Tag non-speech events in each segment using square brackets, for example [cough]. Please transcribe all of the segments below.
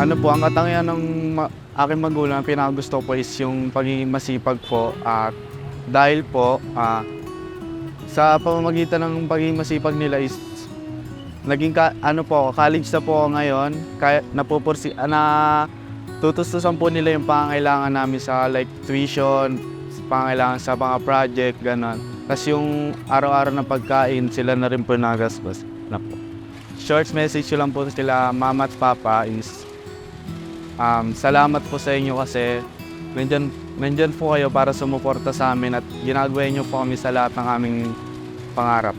ano po, ang katangian ng ma- aking magulang, pinakagusto ko po is yung pagiging masipag po. At dahil po, ah, sa pamamagitan ng pagiging masipag nila is naging ka, ano po, college na po ngayon. Kaya napupursi, ah, na tutustusan po nila yung pangangailangan namin sa like tuition, pangangailangan sa mga project, gano'n. Tapos yung araw-araw na pagkain, sila na rin po nagastos. Na po. Short message ko lang po sila, mama at papa is um, salamat po sa inyo kasi nandyan, nandyan po kayo para sumuporta sa amin at ginagawa niyo po kami sa lahat ng aming pangarap.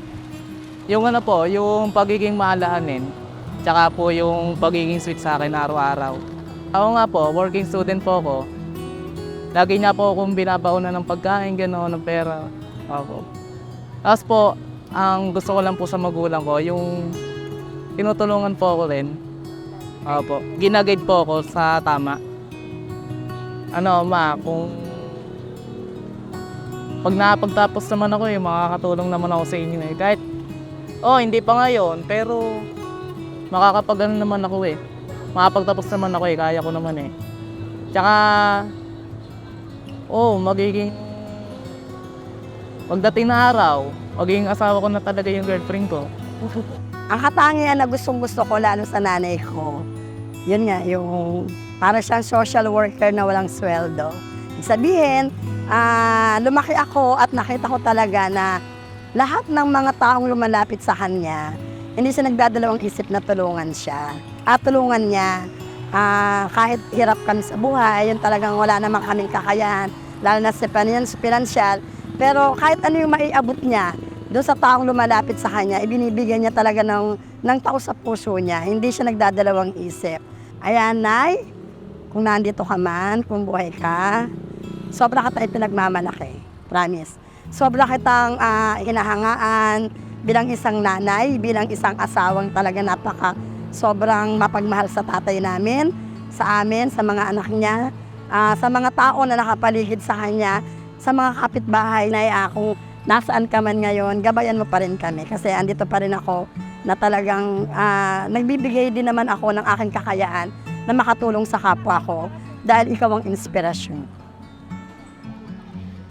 Yung ano po, yung pagiging maalahanin, tsaka po yung pagiging sweet sa akin araw-araw. Ako nga po, working student po ako. Lagi niya po akong binabauna ng pagkain, gano'n, ng pera. Ako. Tapos po, ang gusto ko lang po sa magulang ko, yung tinutulungan po ako rin. Opo. Ginagade po ako sa tama. Ano, ma, kung pag napagtapos naman ako eh, makakatulong naman ako sa inyo eh. Kahit, oh, hindi pa ngayon, pero makakapag ano naman ako eh. Makapagtapos naman ako eh, kaya ko naman eh. Tsaka, oh, magiging, pagdating na araw, magiging asawa ko na talaga yung girlfriend ko. [laughs] Ang katangian na gustong gusto ko lalo sa nanay ko, yun nga, yung para siyang social worker na walang sweldo. Sabihin, ah, lumaki ako at nakita ko talaga na lahat ng mga taong lumalapit sa kanya, hindi siya nagdadalawang isip na tulungan siya. At tulungan niya, ah, kahit hirap kami sa buhay, yun talagang wala namang kaming kakayahan, lalo na sa financial, pero kahit ano yung maiabot niya, doon sa taong lumalapit sa kanya, ibinibigyan niya talaga ng, ng tao sa puso niya. Hindi siya nagdadalawang isip. Ayan, Nay, kung nandito ka man, kung buhay ka, sobra ka tayo pinagmamalaki. Promise. Sobra kitang ah, hinahangaan bilang isang nanay, bilang isang asawang talaga napaka sobrang mapagmahal sa tatay namin, sa amin, sa mga anak niya, ah, sa mga tao na nakapaligid sa kanya, sa mga kapitbahay na kung nasaan ka man ngayon, gabayan mo pa rin kami kasi andito pa rin ako na talagang ah, nagbibigay din naman ako ng aking kakayaan na makatulong sa kapwa ko dahil ikaw ang inspirasyon.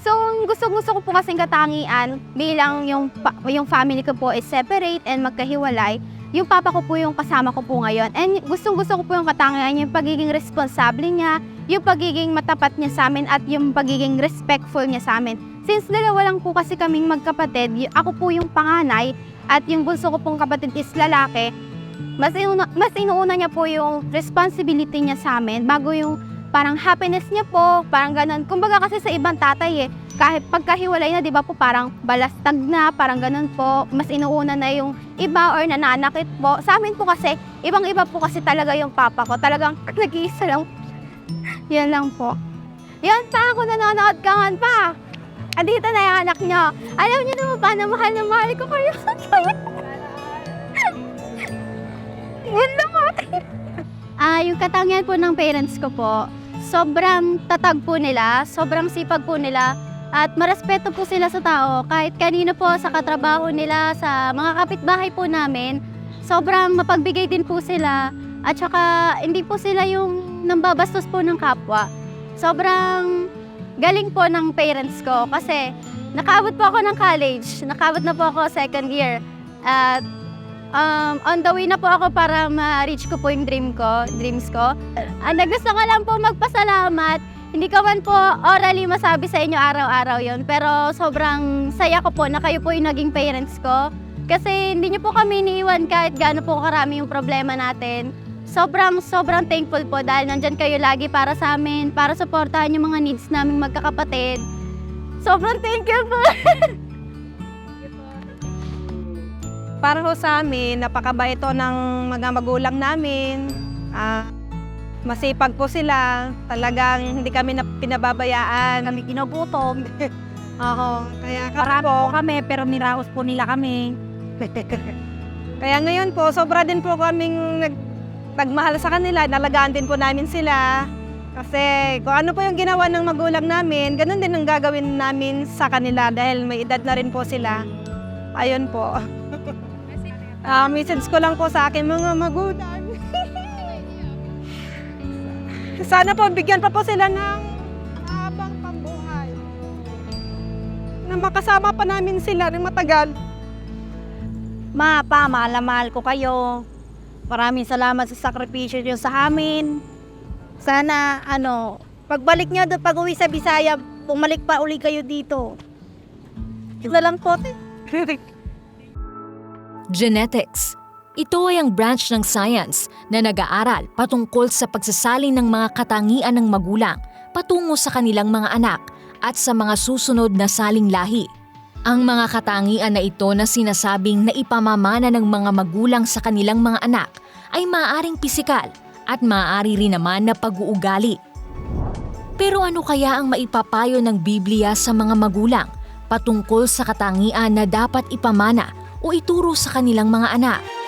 So, gusto-gusto ko po kasing katangian bilang yung, yung family ko po is separate and magkahiwalay, yung papa ko po yung kasama ko po ngayon. And gustong-gusto ko po yung katangian, yung pagiging responsable niya, yung pagiging matapat niya sa amin at yung pagiging respectful niya sa amin. Since dalawa lang po kasi kaming magkapatid, ako po yung panganay at yung bunso ko pong kapatid is lalaki, mas inuuna, mas inuuna niya po yung responsibility niya sa amin bago yung parang happiness niya po, parang ganun. Kumbaga kasi sa ibang tatay eh, kahit pagkahiwalay na, di ba po, parang balastag na, parang ganun po. Mas inuuna na yung iba or nananakit po. Sa amin po kasi, ibang-iba po kasi talaga yung papa ko. Talagang [laughs] nag-iisa lang. Yan lang po. Yan pa ako nanonood ka pa. Andito na yung anak niyo. Alam niyo naman paano mahal na mahal ko kayo. [laughs] Lang ate. Ah, yung katangian po ng parents ko po, sobrang tatag po nila, sobrang sipag po nila, at marespeto po sila sa tao. Kahit kanino po sa katrabaho nila, sa mga kapitbahay po namin, sobrang mapagbigay din po sila. At saka hindi po sila yung nambabastos po ng kapwa. Sobrang galing po ng parents ko kasi nakaabot po ako ng college, nakaabot na po ako second year. At um, on the way na po ako para ma-reach ko po yung dream ko, dreams ko. Ang gusto ko lang po magpasalamat. Hindi ko man po orally masabi sa inyo araw-araw yon pero sobrang saya ko po na kayo po yung naging parents ko. Kasi hindi niyo po kami iniiwan kahit gaano po karami yung problema natin. Sobrang, sobrang thankful po dahil nandyan kayo lagi para sa amin, para supportahan yung mga needs naming magkakapatid. Sobrang thank you po. [laughs] Para ho sa amin, napakabait ho ng mga magulang namin. Ah, masipag po sila. Talagang hindi kami na pinababayaan. Kami ginugutom. Oo. [laughs] Kaya kami po, kami, pero niraos po nila kami. [laughs] kaya ngayon po, sobra din po kaming nag, nagmahal sa kanila. Nalagaan din po namin sila. Kasi kung ano po yung ginawa ng magulang namin, ganun din ang gagawin namin sa kanila dahil may edad na rin po sila. Ayun po. [laughs] Ah, message ko lang po sa akin mga magulang. [laughs] Sana po, bigyan pa po sila ng habang pambuhay. Na makasama pa namin sila ng matagal. Ma, pa, mahal na mahal ko kayo. Maraming salamat sa sakripisyo niyo sa amin. Sana, ano, pagbalik niyo doon, pag uwi sa Bisaya, bumalik pa uli kayo dito. Na lang po. [laughs] Genetics. Ito ay ang branch ng science na nag-aaral patungkol sa pagsasalin ng mga katangian ng magulang patungo sa kanilang mga anak at sa mga susunod na saling lahi. Ang mga katangian na ito na sinasabing na ipamamana ng mga magulang sa kanilang mga anak ay maaaring pisikal at maaari rin naman na pag-uugali. Pero ano kaya ang maipapayo ng Biblia sa mga magulang patungkol sa katangian na dapat ipamana o ituro sa kanilang mga anak?